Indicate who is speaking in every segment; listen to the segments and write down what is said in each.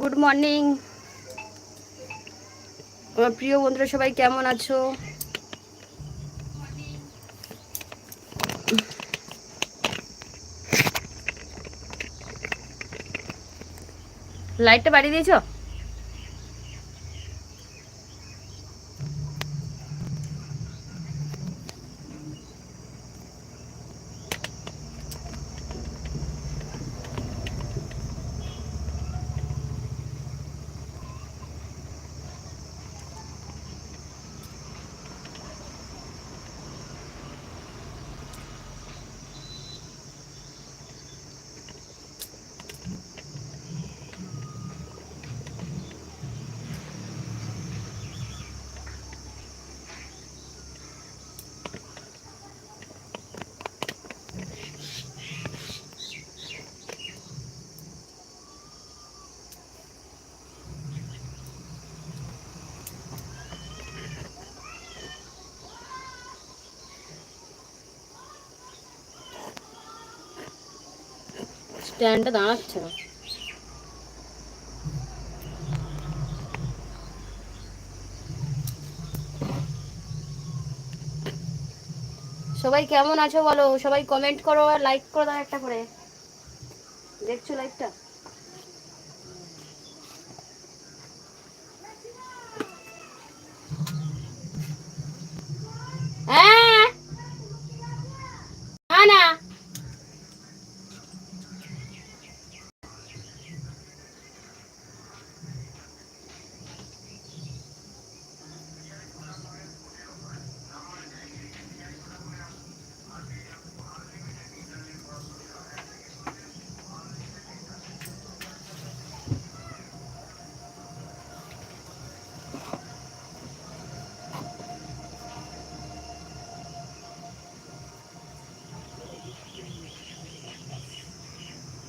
Speaker 1: Good morning আমার প্রিয় বন্ধুরা সবাই কেমন আছো? লাইটটা বাড়িয়ে দিয়েছ? স্ট্যান্ডটা দাঁড়াচ্ছে না। সবাই কেমন আছো বলো? সবাই কমেন্ট করো আর লাইক করো দাও একটা করে। দেখছ লাইকটা হ্যাঁ না না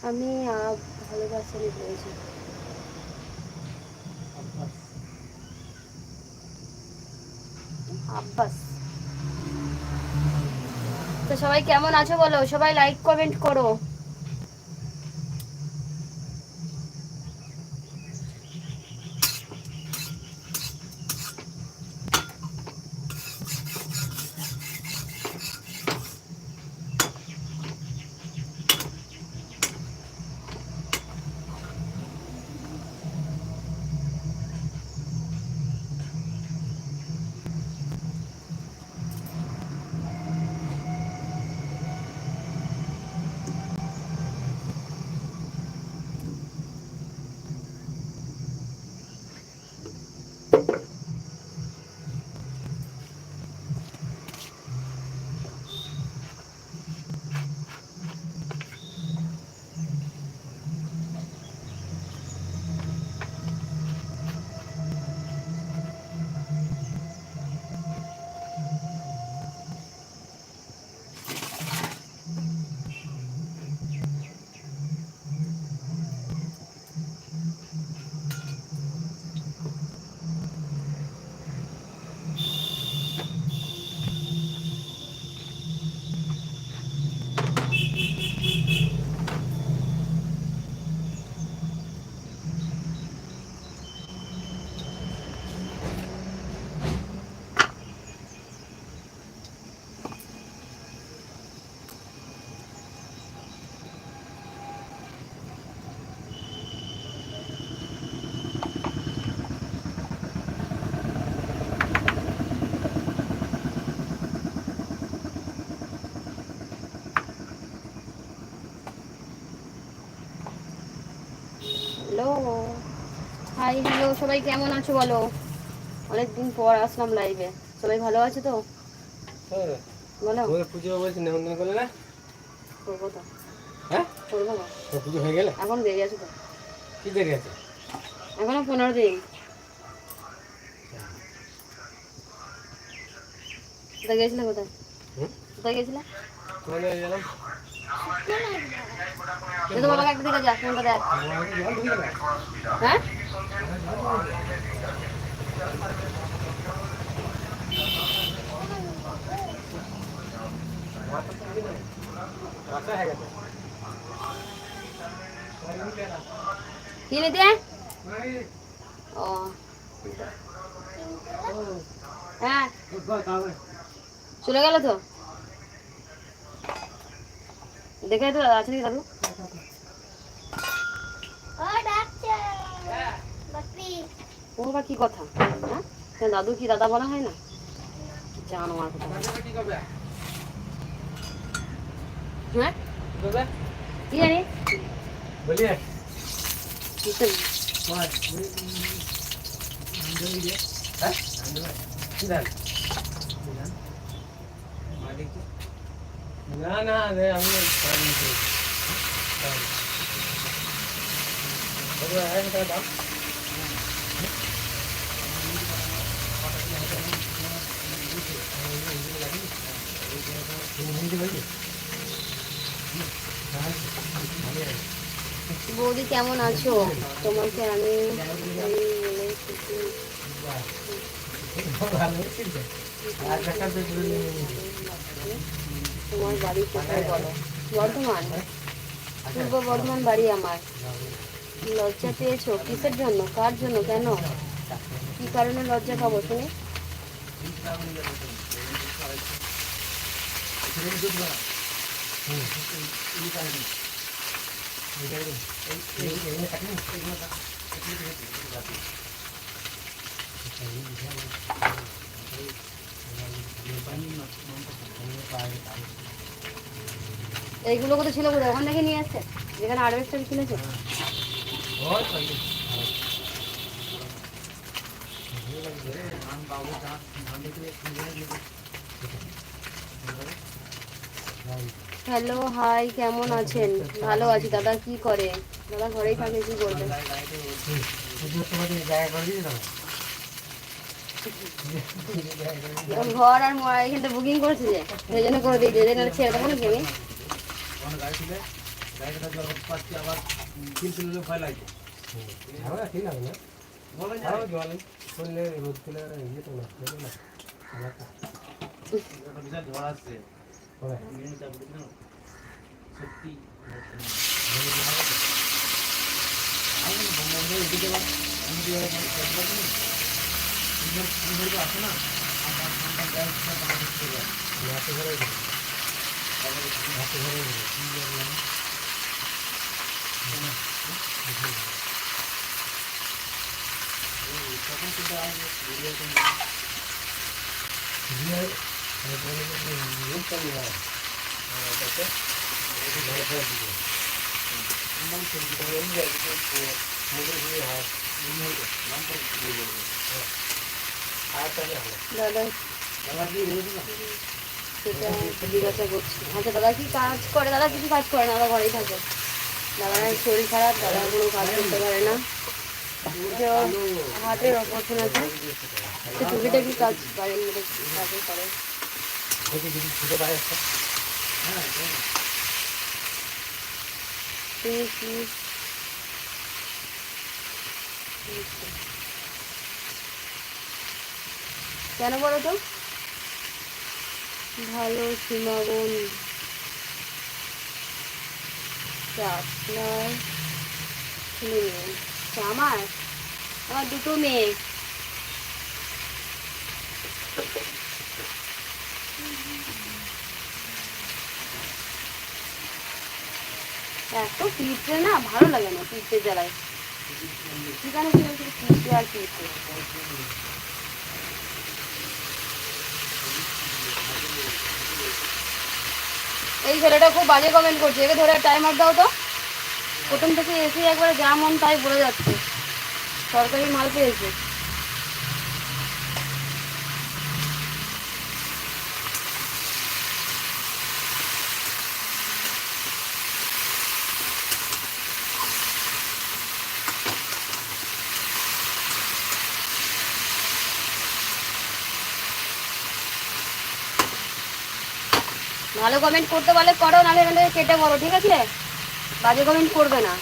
Speaker 1: আমি ভালোবাসারই ভালোবাসি বলেছি। আব্বাস। তো সবাই কেমন আছো বলো? সবাই লাইক কমেন্ট করো। হাই হ্যালো সবাই কেমন আছো বলো? অনেকদিন পর আসলাম লাইভে সবাই ভালো আছে তো?
Speaker 2: হ্যাঁ।
Speaker 1: বলো।
Speaker 2: পুজো বলছি নেমন্তন্ন করলে না
Speaker 1: করব তো।
Speaker 2: হ্যাঁ?
Speaker 1: করব না।
Speaker 2: পুজো হয়ে গেলে?
Speaker 1: এখন দেরি আছে তো।
Speaker 2: কি দেরি আছে?
Speaker 1: এখনও পনেরো দিন। কোথায় গেছিলে কোথায়? কোথায় গেছিলে
Speaker 2: গেলাম?
Speaker 1: বাবাকে একটা দিকে যা ফোনটা দেখ।
Speaker 2: জল ঢুকে গেল
Speaker 1: হ্যাঁ?
Speaker 2: আচ্ছা হয়ে
Speaker 1: কি নিতে ও। হ্যাঁ। চলে গেল তো? দেখে তো আছে নাকি দাদু। ও বা কি কথা? হ্যাঁ? দাদু কি দাদা বলা হয় না? জানো আমার কথা। হ্যাঁ? কি জানি?
Speaker 2: বলিয়ে। হ্যাঁ? না না আমি দাম
Speaker 1: বৌদি, কেমন আছো? তোমাকে আমি তোমার বাড়ি বর্ধমান। পূর্ব বর্ধমান বাড়ি আমার। লজ্জা পেয়েছ? জন্য? কার জন্য? কেন? কি কারণে লজ্জা পাবো শুনি? এইগুলো কোথায় ছিল কোথায় ওখান থেকে নিয়ে আসছে? যেখানে আড়বেস্টার কিনেছে? হ্যালো হাই কেমন আছেন? ভালো আছি। দাদা কি করে? দাদা ঘরেই থাকে কি করবে? ঘর আর ম- এখানটা বুকিং করেছে যে সেই জন্য করে দিয়েছে। এই জন্য ছেড়ে দেবো নাকি আমি?
Speaker 2: ঠিক আছে না ভালো জল করলে রোদ করলে ইয়ে তো না দেখো না আমারটা হবে। হাতে ধরে দিই। হাতে ধরে দিই। দিয়ে তারপরে রোদ চালিয়ে দাও। আর ওটাকে
Speaker 1: আচ্ছা দাদা কি কাজ করে? দাদা কিছু কাজ করে না, দাদা ঘরেই থাকে। দাদার শরীর খারাপ, দাদা কোনো কাজ করতে পারে না। হাতের অপারেশন আছে। টুকিটাকি কাজ বাড়ির মধ্যে কাজে করে
Speaker 2: দেখি ছোটো একটা।
Speaker 1: তুমি কেন বলো তো? ভালো সীমাবন। আপনার মেয়ে। আমার? আমার দুটো মেয়ে। এত পিঁপড়ে না ভালো লাগে না পিঁপড়ে জ্বালায়। শুধু পিঁপড়ে আর পিঁপড়ে এই ছেলেটা খুব বাজে কমেন্ট করছে। একে ধরে টাইমার দাও তো। প্রথম থেকে এসে একবারে যা মন তাই বলে যাচ্ছে। সরকারি মাল পেয়েছে। ভালো কমেন্ট করতে পারলে করো, নাহলে এখান থেকে কেটে বলো ঠিক আছে? বাজে কমেন্ট করবে না।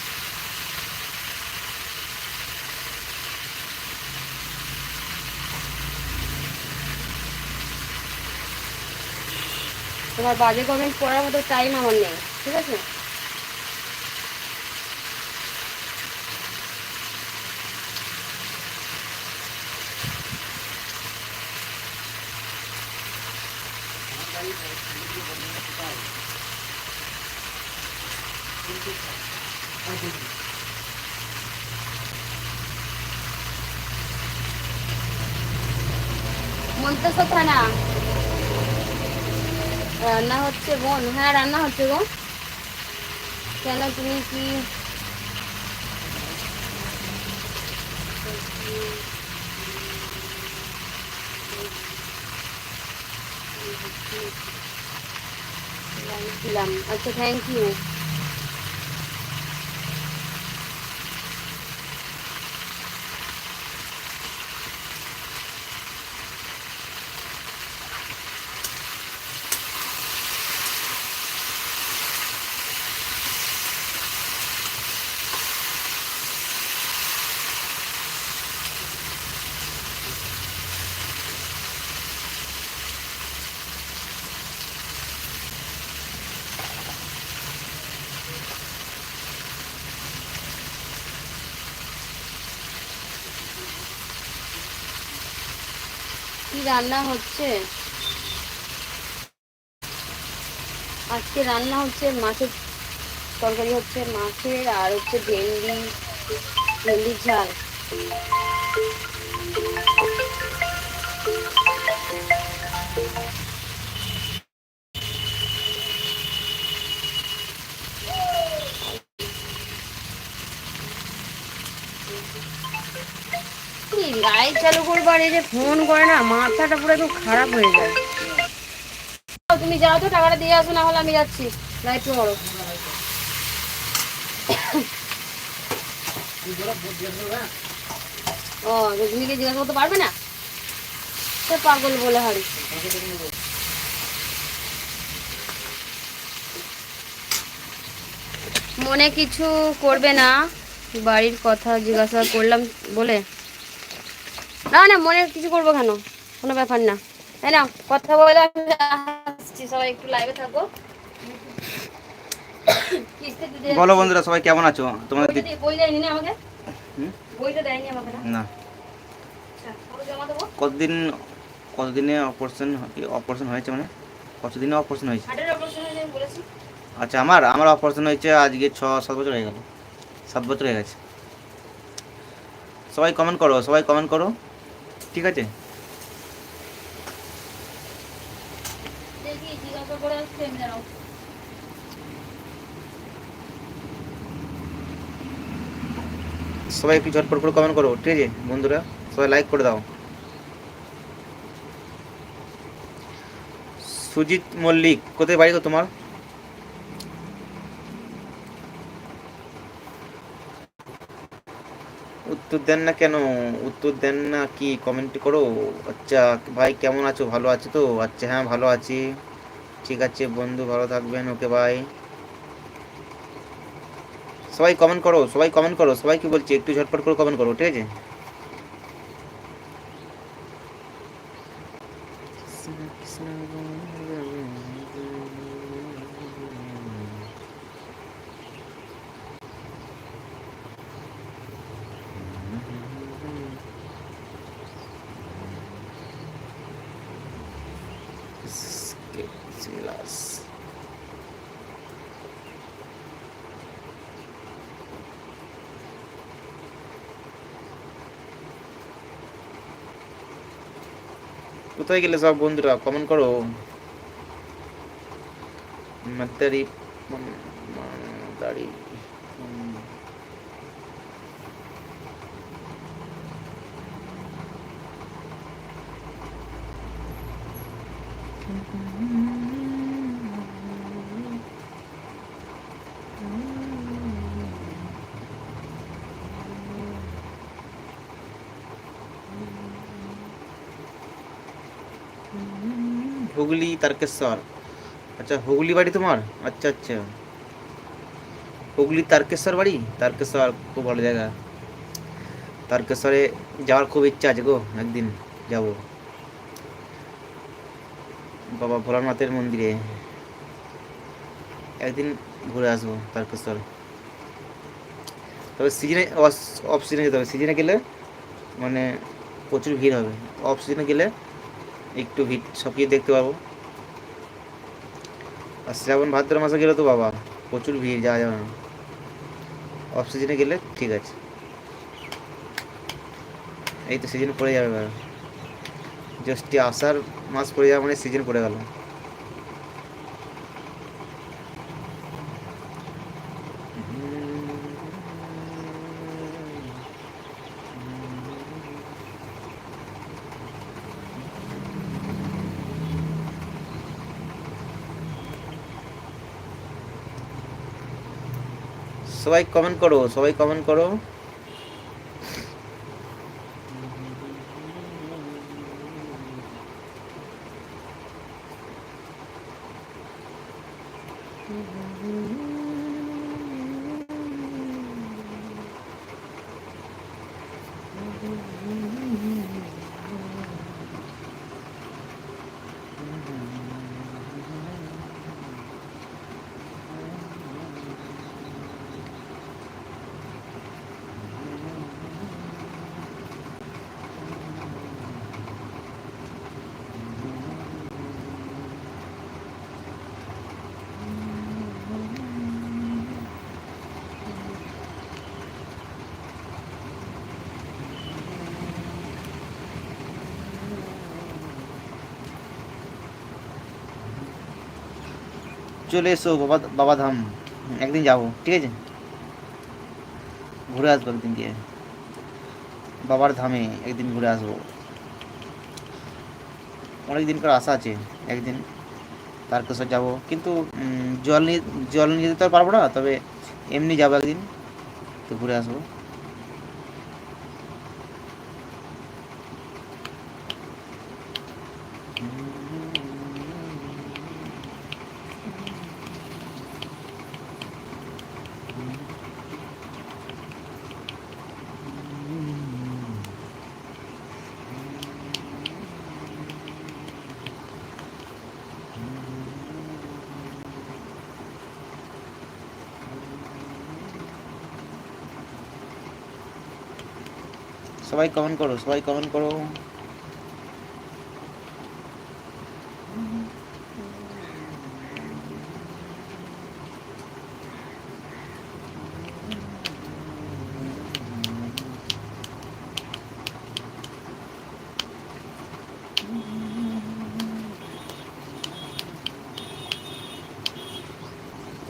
Speaker 1: তোমার বাজে কমেন্ট করার মতো টাইম আমার নেই, ঠিক আছে? মন্তেশ্বর থানা রান্না হচ্ছে বোন। হ্যাঁ রান্না হচ্ছে গো। কেন তুমি কি ছিলাম আচ্ছা থ্যাংক ইউ রান্না হচ্ছে। আজকে রান্না হচ্ছে মাছের তরকারি হচ্ছে মাছের আর হচ্ছে ভেন্ডি ভেন্ডি ঝাল। করবার এই যে ফোন করে না, মাথাটা পুরো একদম খারাপ হয়ে যায়। তুমি যাও তো, টাকাটা দিয়ে আসো, না হলে আমি যাচ্ছি। লাইট করো। ও তো তুমি কি জিজ্ঞাসা করতে পারবে না? সে পাগল বলে হারি। মনে কিছু করবে না? বাড়ির কথা জিজ্ঞাসা করলাম বলে। না না মনে কিছু করব কেন? কোনো ব্যাপার না। তাই না কথা বলে আমি আসছি সবাই একটু লাইভে থাকো। কিস্তি দিতে
Speaker 3: বলো বন্ধুরা সবাই কেমন আছো? তোমাদের
Speaker 1: বই দেয়নি না আমাকে? বইটা দেয়নি আমাকে না? আচ্ছা
Speaker 3: কতদিন কতদিনে অপারেশন অপারেশন হয়েছে মানে? কতদিনে অপারেশন হয়েছে?
Speaker 1: হয়ে
Speaker 3: আচ্ছা আমার আমার অপারেশন হয়েছে আজকে ছ সাত বছর হয়ে গেল। সাত বছর হয়ে গেছে। সবাই কমেন্ট করো সবাই কমেন্ট করো। ঠিক আছে? সবাই একটু ঝটপট করে কমেন্ট করো ঠিক আছে বন্ধুরা? সবাই লাইক করে দাও। সুজিত মল্লিক কোথায় বাড়ি গো তোমার? উত্তর দেন না কেন? উত্তর দেন না কি? কমেন্ট করো। আচ্ছা ভাই কেমন আছো? ভালো আছো তো? আচ্ছা হ্যাঁ ভালো আছি। ঠিক আছে বন্ধু, ভালো থাকবেন। ওকে ভাই সবাই কমেন্ট করো, সবাই কমেন্ট করো। সবাই কি বলছি? একটু ঝটপট করে কমেন্ট করো, ঠিক আছে? Silas. কোথায় গেলে সব বন্ধুরা কমেন্ট করো মাতারি দাড়ি হুগলি তারকেশ্বর। আচ্ছা হুগলি বাড়ি তোমার? আচ্ছা আচ্ছা। হুগলি তারকেশ্বর বাড়ি? তারকেশ্বর খুব ভালো জায়গা। তারকেশ্বরে যাওয়ার খুব ইচ্ছা আছে গো, একদিন যাব। বাবা ভোলানাথের মন্দিরে। একদিন ঘুরে আসব তারকেশ্বর। তবে সিজনে অফ সিজনে যেতে হবে সিজনে গেলে মানে প্রচুর ভিড় হবে। অফ সিজনে গেলে একটু ভিড় সব কিছু দেখতে পাবো। আর শ্রাবণ ভাদ্র মাসে গেলে তো বাবা প্রচুর ভিড়, যাওয়া যাবে না। অফ সিজনে গেলে ঠিক আছে। এই তো সিজন পড়ে যাবে জ্যৈষ্ঠী আষাঢ় মাস পড়ে যাওয়া মানে সিজন পড়ে গেল। সবাই কমেন্ট করো সবাই কমেন্ট করো। চলে এসো বাবা ধাম একদিন যাব, ঠিক আছে? ঘুরে আসব একদিন গিয়ে। বাবার ধামে একদিন ঘুরে আসব। অনেক দিন করে আশা আছে, একদিন তারকেশ্বর যাব। কিন্তু জল নিয়ে জল নিয়ে যেতে তো পারব না, তবে এমনি যাব একদিন, তো ঘুরে আসব। সবাই কমেন্ট করো, সবাই কমেন্ট করো।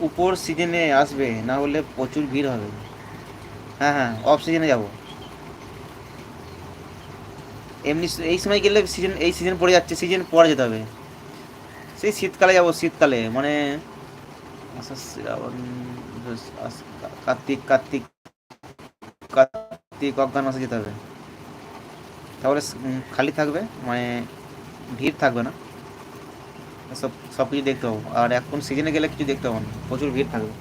Speaker 3: উপর সিজনে আসবে, না হলে প্রচুর ভিড় হবে। হ্যাঁ হ্যাঁ অফ সিজনে যাব। এমনি এই সময় গেলে সিজন এই সিজন পড়ে যাচ্ছে সিজন পরে যেতে হবে। সেই শীতকালে যাব, শীতকালে। মানে কার্তিক কার্তিক কার্তিক, অজ্ঞান মাসে যেতে হবে। তাহলে খালি থাকবে মানে ভিড় থাকবে না। সব সব কিছু দেখতে পাবো। আর এখন সিজনে গেলে কিছু দেখতে পাবো না। প্রচুর ভিড় থাকবে।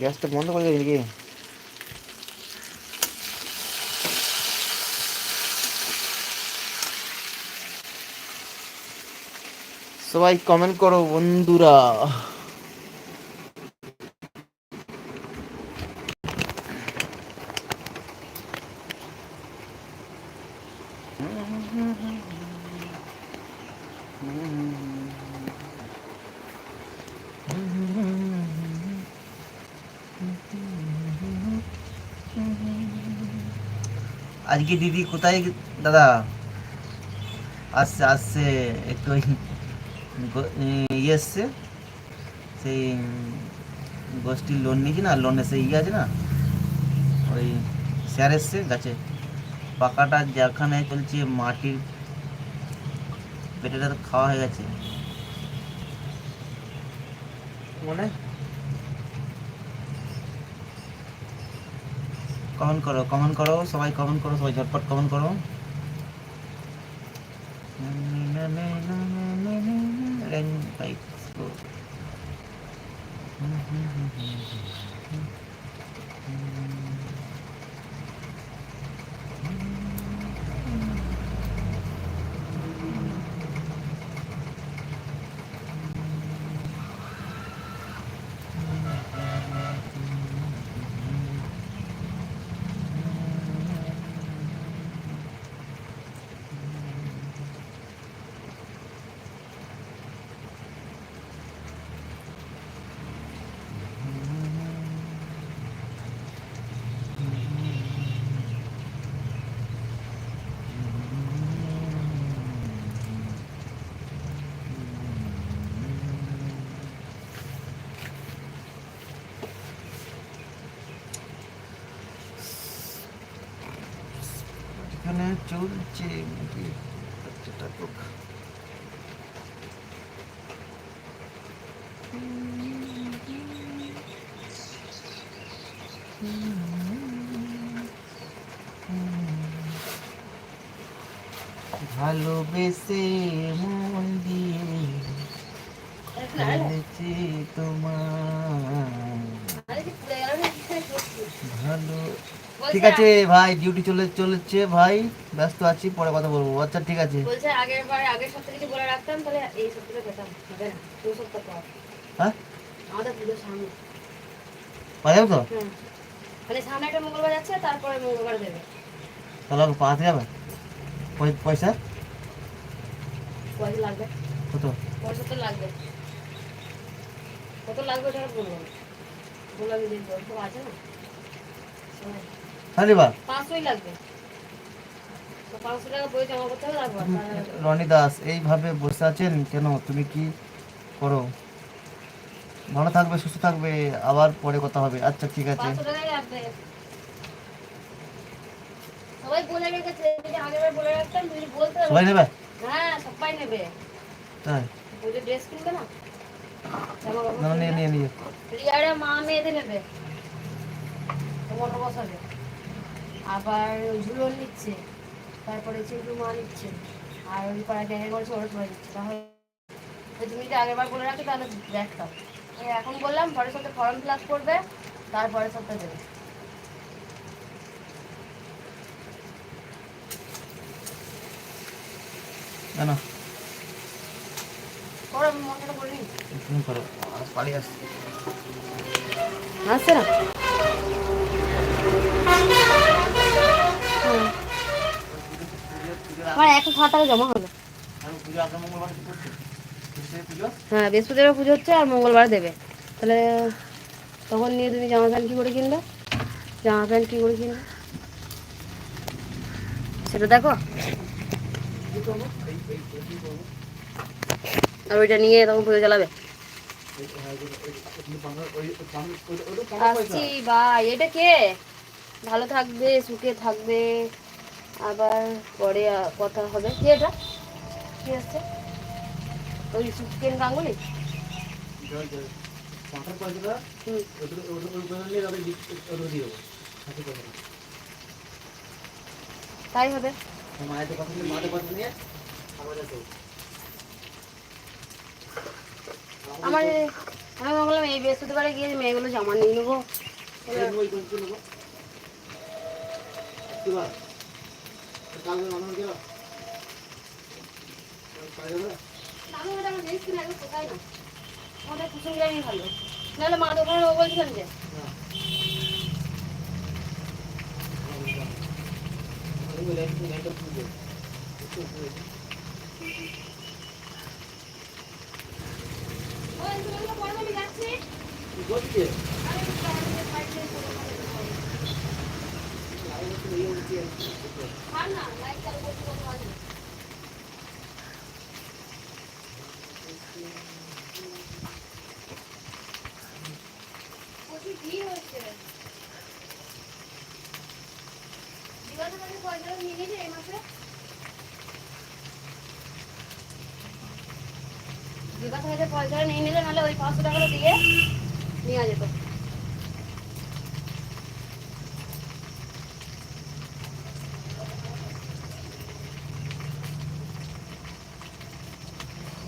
Speaker 3: গ্যাসটা বন্ধ করে দেবে সবাই কমেন্ট করো বন্ধুরা। আজকে দিদি কোথায়? দাদা। আসছে আসছে একটু ইয়ে এসছে সেই গোষ্ঠীর লোন নিয়েছি না লোনে সেই ইয়ে আছে না ওই স্যার এসছে গাছে পাকাটা যেখানে চলছে মাটির পেটেটা তো খাওয়া হয়ে গেছে। মনে? কমেন্ট করো কমেন্ট করো সবাই কমেন্ট করো সবাই ঝটপট কমেন্ট করো। And bytes po. Mm-hmm. চলছে ভালোবেসে মন দিয়ে ফেলেছি তোমার
Speaker 1: আরে কি পুড়ে গেল না?
Speaker 3: ভালো
Speaker 1: বলছে
Speaker 3: ঠিক আছে ভাই ডিউটি চলে চলেছে ভাই ব্যস্ত আছি পরে কথা বলব। আচ্ছা ঠিক আছে।
Speaker 1: বলছে আগের বার আগের সপ্তাহে যদি বলে রাখতাম তাহলে এই সপ্তাহে পেতাম হবে না দু সপ্তাহ পর।
Speaker 3: হ্যাঁ?
Speaker 1: আমাদের পুজোর সামনে।
Speaker 3: পাওয়া যাবে তো?
Speaker 1: হুম। মানে সামনে একটা মঙ্গলবার যাচ্ছে তারপরে মঙ্গলবার দেবে।
Speaker 3: তাহলে আমাকে পাঠাতে যাবে? পয়সা?
Speaker 1: পয়সা লাগবে।
Speaker 3: কত?
Speaker 1: পয়সা তো লাগবে। কত লাগবে আর বলব। বললাম যে আছে না? শোনো,
Speaker 3: বা
Speaker 1: পাঁচশোই লাগবে। তো পাঁচশো টাকা বই জমা করতে হবে তারপর তাহলে-
Speaker 3: রনি দাস এইভাবে বসে আছেন কেন? তুমি কি করো? ভালো থাকবে সুস্থ থাকবে আবার পরে কথা হবে। আচ্ছা ঠিক আছে।
Speaker 1: সবাই
Speaker 3: নেবে?
Speaker 1: হ্যাঁ সবাই নেবে।
Speaker 3: তাই?
Speaker 1: ওই যে ড্রেস কিনবে না?
Speaker 3: না নিয়ে নিয়ে নিয়ে।
Speaker 1: রিয়ারে মা মেয়েদের নেবে। বসাবে। আবার ঝুলন নিচ্ছে তারপরে চিন্টু মা নিচ্ছে আর ওই পাড়া গ্যাংয়ের বলছে ওরা সবাই নিচ্ছে। তাহলে তুমি যদি আগের বার বলে রাখো তাহলে দেখতাম আমি এখন বললাম পরের সপ্তাহে ফর্ম ফিল আপ করবে তারপরের সপ্তাহে দেবে। করো আমি মনটা
Speaker 3: তুমি করো আসছে
Speaker 1: না? আমার একশো ষাট টাকা জমা
Speaker 3: পুজো
Speaker 1: হ্যাঁ বৃহস্পতিবার পুজো হচ্ছে আর মঙ্গলবার দেবে। তাহলে তখন নিয়ে তুমি জামা প্যান্ট কী করে কিনবে? জামা প্যান্ট কী করে কিনবে? সেটা দেখো। আর ওইটা নিয়ে তখন পুজো চালাবে। আসছি ভাই এটা কে? ভালো থাকবে সুখে থাকবে। আবার পরে কথা হবে। কে এটা? কে আসছে ওই সুখেন গাঙ্গুলি? তাই হবে? আমার আমি ভাবলাম এই বৃহস্পতিবারে গিয়ে মেয়েগুলো জামা নিয়ে নেব। নাহলে মা দোকানে নেব বলছিলাম যে ওই যাচ্ছি। আরে, একটু দাঁড়াও, আমি সাইড দিয়ে চলে যাব। ছাড় না, লাইট চালু করতে বলতে পারি না। প্রচুর ভিড় হচ্ছে। দিবাতে কাছে পয়সা নিয়ে নিয়ে নিলে নাহলে ওই পাঁচশো টাকাটা দিয়ে নেওয়া যেত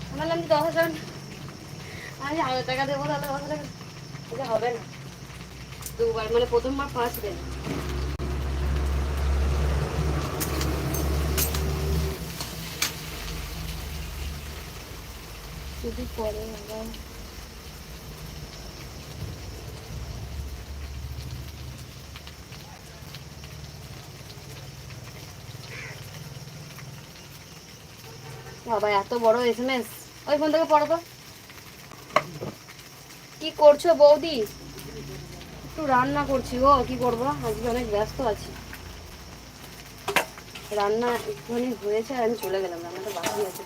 Speaker 1: আমি বললাম যে দশ হাজার আমি হাজার টাকা দেবো তাহলে এটা হবে না। দুবার মানে প্রথমবার পাঁচ দেন। যদি পরে আবার। বাবা এত বড় এস এম এস ওই ফোন থেকে পড়ো তো। কি করছ বৌদি? একটু রান্না করছি গো, কি করব? আজকে অনেক ব্যস্ত আছি। রান্না একটুখানি হয়েছে আর আমি চলে গেলাম, রান্নাটা বাকি আছে।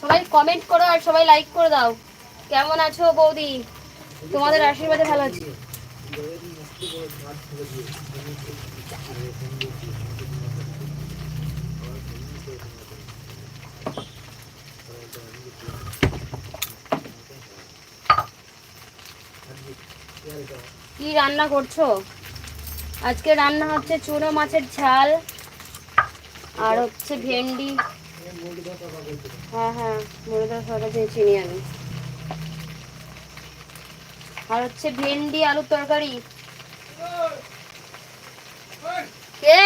Speaker 1: সবাই কমেন্ট করো আর সবাই লাইক করে দাও। কেমন আছো বৌদি? তোমাদের আশীর্বাদে ভালো আছি। কি রান্না করছ? আজকে রান্না হচ্ছে চুনো মাছের ঝাল আর হচ্ছে ভেন্ডি। হ্যাঁ হ্যাঁ সরটা চিনি আমি আর হচ্ছে ভেন্ডি আলুর তরকারি। কে?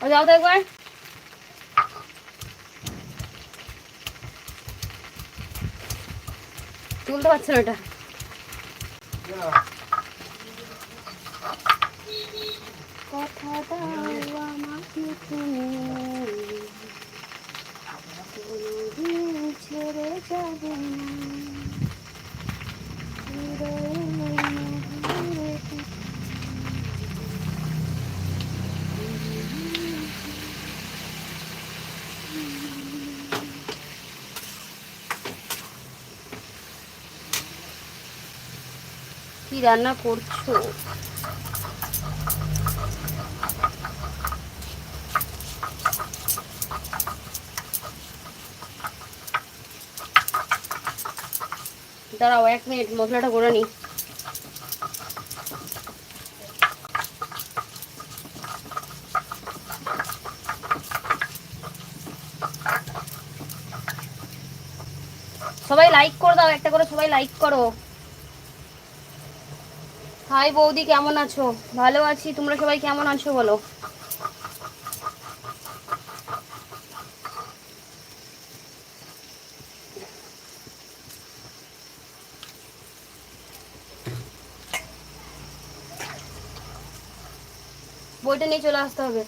Speaker 1: ও যাও তো একবার। তুলতে পারছ না ওটা কথা দাও আমাকে তুমি কোনোদিন ছেড়ে যাবে না। কি রান্না করছ? দাঁড়াও, এক মিনিট, মশলাটা করে নি। সবাই লাইক করে দাও, একটা করে সবাই লাইক করো। হাই বৌদি, কেমন আছো? ভালো আছি, তোমরা সবাই কেমন আছো বলো? বইটা নিয়ে চলে আসতে হবে।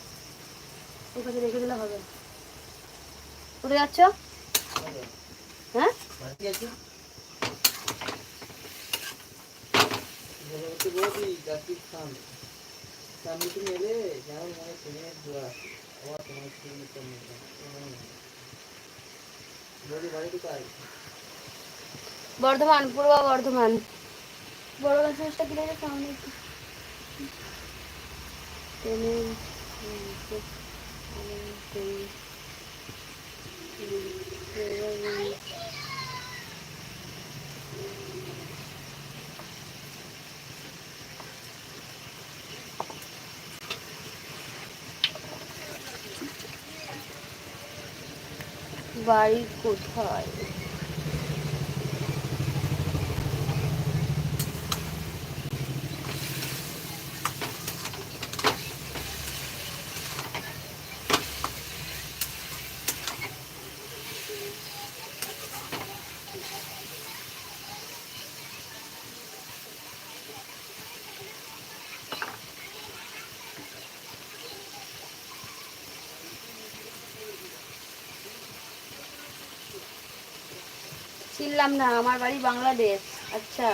Speaker 1: ওর কাছে রেখে দিলে হবে। কোথায় যাচ্ছ? হ্যাঁ? বর্ধমান, পূর্ব বর্ধমান। বড় গাছটা কিনে সামনে একটু ট্রেনের উম, তো- উম, ট্রেন- উম, বাড়ি কোথায়? চিনলাম না আমার বাড়ি বাংলাদেশ। আচ্ছা।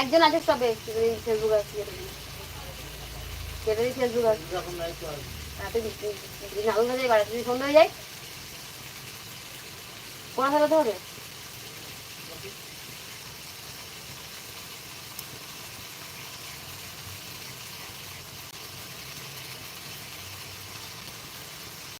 Speaker 1: একজন আছে সবে। ফেসবুক আছে। কেটে ফেসবুক আছে। রাতে নাগল বাজে বাড়ি যদি সন্ধ্যা হয়ে যায়